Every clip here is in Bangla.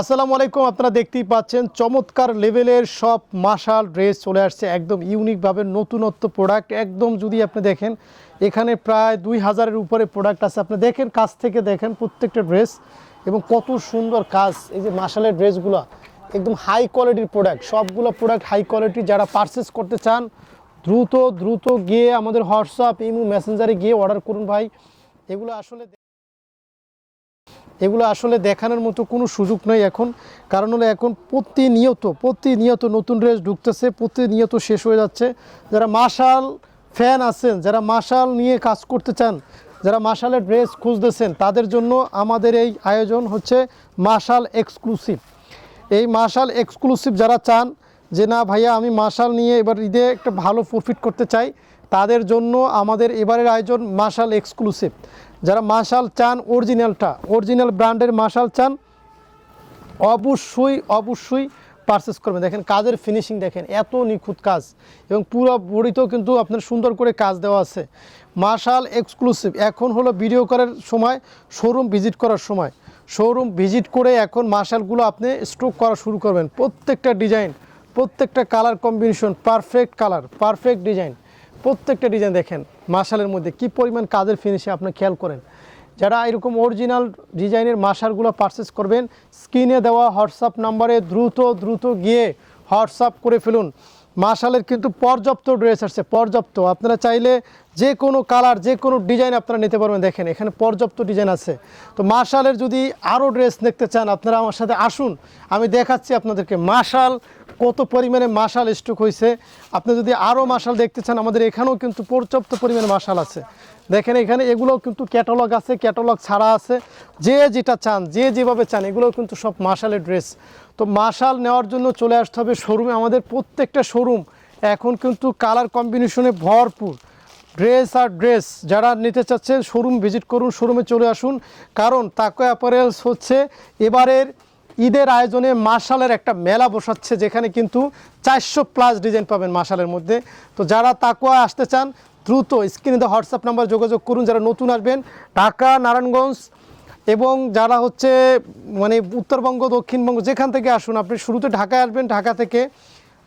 আসসালামু আলাইকুম, আপনারা দেখতেই পাচ্ছেন চমৎকার লেভেলের সব মাশাল ড্রেস চলে আসছে একদম ইউনিকভাবে নতুনত্ব প্রোডাক্ট। একদম যদি আপনি দেখেন, এখানে প্রায় দুই হাজারের উপরে প্রোডাক্ট আছে। আপনি দেখেন, কাছ থেকে দেখেন প্রত্যেকটা ড্রেস এবং কত সুন্দর কাজ এই যে মাশালের ড্রেসগুলো। একদম হাই কোয়ালিটির প্রোডাক্ট। সবগুলো প্রোডাক্ট হাই কোয়ালিটি যারা পারচেস করতে চান, দ্রুত দ্রুত গিয়ে আমাদের হোয়াটসঅ্যাপ ইমু মেসেঞ্জারে গিয়ে অর্ডার করুন ভাই। এগুলো আসলে এগুলো আসলে দেখানোর মতো কোনো সুযোগ নেই এখন। কারণ হলো এখন প্রতিনিয়ত প্রতিনিয়ত নতুন ড্রেস ঢুকতেছে, প্রতিনিয়ত শেষ হয়ে যাচ্ছে। যারা মাশাল ফ্যান আছেন, যারা মাশাল নিয়ে কাজ করতে চান, যারা মাশালের ড্রেস খুঁজতেছেন, তাদের জন্য আমাদের এই আয়োজন হচ্ছে মাশাল এক্সক্লুসিভ এই মাশাল এক্সক্লুসিভ যারা চান যে, না ভাইয়া, আমি মাশাল নিয়ে এবার ঈদে একটা ভালো প্রফিট করতে চাই, তাদের জন্য আমাদের এবারের আয়োজন মাশাল এক্সক্লুসিভ যারা মাশাল চান অরিজিনালটা, অরিজিনাল ব্র্যান্ডের মাশাল চান, অবশ্যই অবশ্যই পারচেস করবেন। দেখেন, কাজের ফিনিশিং দেখেন, এত নিখুঁত কাজ। এবং পুরো বডিতেও কিন্তু আপনার সুন্দর করে কাজ দেওয়া আছে। মার্শাল এক্সক্লুসিভ এখন হলো ভিডিও করার সময় শোরুম ভিজিট করার সময়। শোরুম ভিজিট করে এখন মার্শালগুলো আপনি স্ট্রোক করা শুরু করবেন। প্রত্যেকটা ডিজাইন প্রত্যেকটা colour combination perfect colour perfect design প্রত্যেকটা ডিজাইন দেখেন মার্শালের মধ্যে কি পরিমাণ কাজের ফিনিশে আপনি খেয়াল করেন। যারা এরকম অরিজিনাল ডিজাইনের মাশারগুলো পারচেস করবেন স্ক্রিনে দেওয়া হোয়াটসঅ্যাপ নাম্বারে দ্রুত দ্রুত গিয়ে হোয়াটসঅ্যাপ করে ফেলুন। মাশালের কিন্তু পর্যাপ্ত ড্রেস আসছে, পর্যাপ্ত। আপনারা চাইলে যে কোনো কালার যে কোনো ডিজাইন আপনারা নিতে পারবেন। দেখেন, এখানে পর্যাপ্ত ডিজাইন আছে। তো মাশালের যদি আরও ড্রেস দেখতে চান, আপনারা আমার সাথে আসুন। আমি দেখাচ্ছি আপনাদেরকে মাশাল কত পরিমাণে মাশাল স্টক হয়েছে আপনি যদি আরও মাশাল দেখতে চান, আমাদের এখানেও কিন্তু পর্যাপ্ত পরিমাণে মাশাল আছে। দেখেন এখানে এগুলোও কিন্তু ক্যাটালগ আছে ক্যাটালগ ছাড়া আছে। যে যেটা চান, যে যেভাবে চান, এগুলোও কিন্তু সব মাশালের ড্রেস তো মাশাল নেওয়ার জন্য চলে আসতে হবে শোরুমে আমাদের প্রত্যেকটা শোরুম এখন কিন্তু কালার কম্বিনেশনে ভরপুর। ড্রেস আর ড্রেস যারা নিতে চাচ্ছেন শোরুম ভিজিট করুন শোরুমে চলে আসুন। কারণ তাকো অ্যাপারেলস হচ্ছে এবারের ঈদের আয়োজনে মার্শালের একটা মেলা বসাচ্ছে, যেখানে কিন্তু চারশো প্লাস ডিজাইন পাবেন মার্শালের মধ্যে। তো যারা তাকুয়া আসতে চান, দ্রুত স্ক্রিনে দেওয়া হোয়াটসঅ্যাপ নাম্বার যোগাযোগ করুন। যারা নতুন আসবেন, ঢাকা, নারায়ণগঞ্জ এবং যারা হচ্ছে মানে উত্তরবঙ্গ, দক্ষিণবঙ্গ, যেখান থেকে আসুন, আপনি শুরুতে ঢাকায় আসবেন, ঢাকা থেকে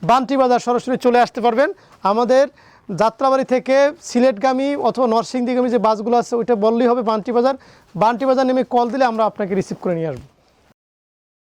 বান্টি বাজার সরাসরি চলে আসতে পারবেন। আমাদের যাত্রাবাড়ি থেকে সিলেটগামী অথবা নরসিংদীগামী যে বাসগুলো আছে, ওইটা বললেই হবে বান্টি বাজার। বান্টি বাজার নেমে কল দিলে আমরা আপনাকে রিসিভ করে নিয়ে আসব।